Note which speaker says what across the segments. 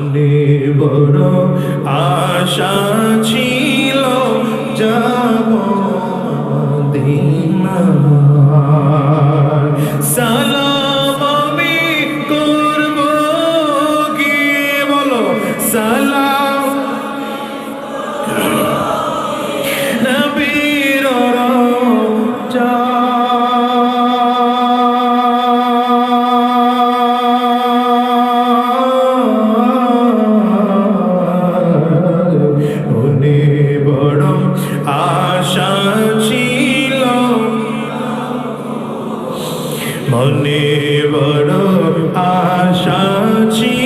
Speaker 1: মনে বড় আশা ছিল যাব। সালাম আমি করব গিয়ে বলো সালাম মনে বড় আশা ছিল।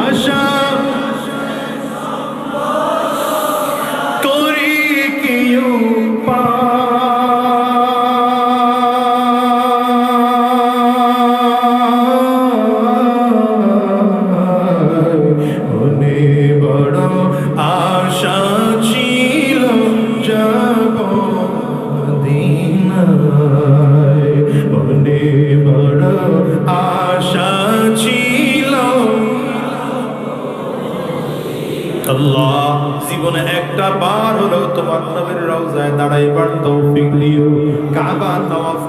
Speaker 1: আশা করি কেউ মনে আল্লাহ জীবনে একটা বার হলেও তোমার নবীর রওজায় দাঁড়াইবার তৌফিক দিও। কাবা তাওয়াফ